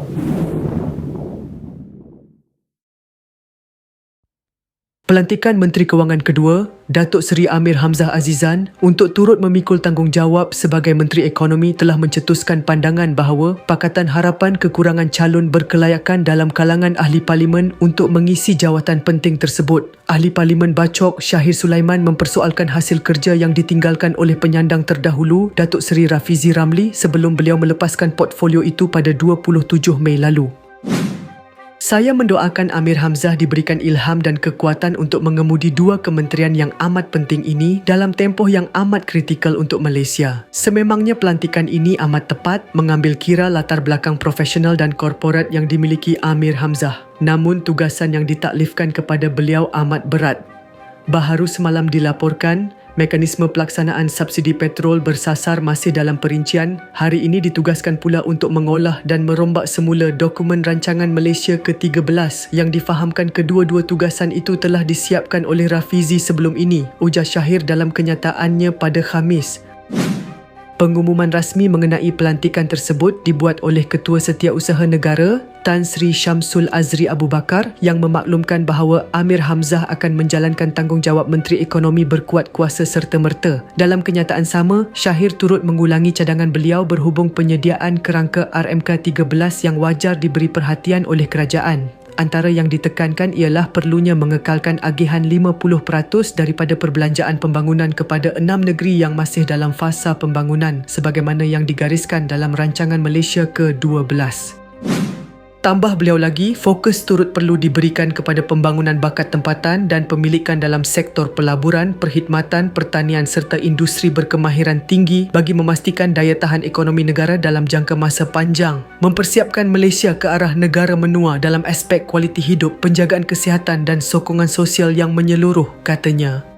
ハハハハ! Pelantikan Menteri Kewangan kedua, Datuk Seri Amir Hamzah Azizan untuk turut memikul tanggungjawab sebagai Menteri Ekonomi telah mencetuskan pandangan bahawa Pakatan Harapan kekurangan calon berkelayakan dalam kalangan ahli parlimen untuk mengisi jawatan penting tersebut. Ahli Parlimen Bacok Syahir Sulaiman mempersoalkan hasil kerja yang ditinggalkan oleh penyandang terdahulu Datuk Seri Rafizi Ramli sebelum beliau melepaskan portfolio itu pada 27 Mei lalu. Saya mendoakan Amir Hamzah diberikan ilham dan kekuatan untuk mengemudi dua kementerian yang amat penting ini dalam tempoh yang amat kritikal untuk Malaysia. Sememangnya pelantikan ini amat tepat mengambil kira latar belakang profesional dan korporat yang dimiliki Amir Hamzah. Namun tugasan yang ditaklifkan kepada beliau amat berat. Baharu semalam dilaporkan, Mekanisme pelaksanaan subsidi petrol bersasar masih dalam perincian. Hari ini ditugaskan pula untuk mengolah dan merombak semula dokumen rancangan Malaysia ke-13 yang difahamkan kedua-dua tugasan itu telah disiapkan oleh Rafizi sebelum ini, ujar Syahir dalam kenyataannya pada Khamis. Pengumuman rasmi mengenai pelantikan tersebut dibuat oleh Ketua Setiausaha Negara Tan Sri Syamsul Azri Abu Bakar yang memaklumkan bahawa Amir Hamzah akan menjalankan tanggungjawab Menteri Ekonomi berkuat kuasa serta-merta. Dalam kenyataan sama, Syahir turut mengulangi cadangan beliau berhubung penyediaan kerangka RMK 13 yang wajar diberi perhatian oleh kerajaan. Antara yang ditekankan ialah perlunya mengekalkan agihan 50% daripada perbelanjaan pembangunan kepada enam negeri yang masih dalam fasa pembangunan sebagaimana yang digariskan dalam rancangan Malaysia ke-12. Tambah beliau lagi, fokus turut perlu diberikan kepada pembangunan bakat tempatan dan pemilikan dalam sektor pelaburan, perkhidmatan, pertanian serta industri berkemahiran tinggi bagi memastikan daya tahan ekonomi negara dalam jangka masa panjang. Mempersiapkan Malaysia ke arah negara menua dalam aspek kualiti hidup, penjagaan kesihatan dan sokongan sosial yang menyeluruh, katanya.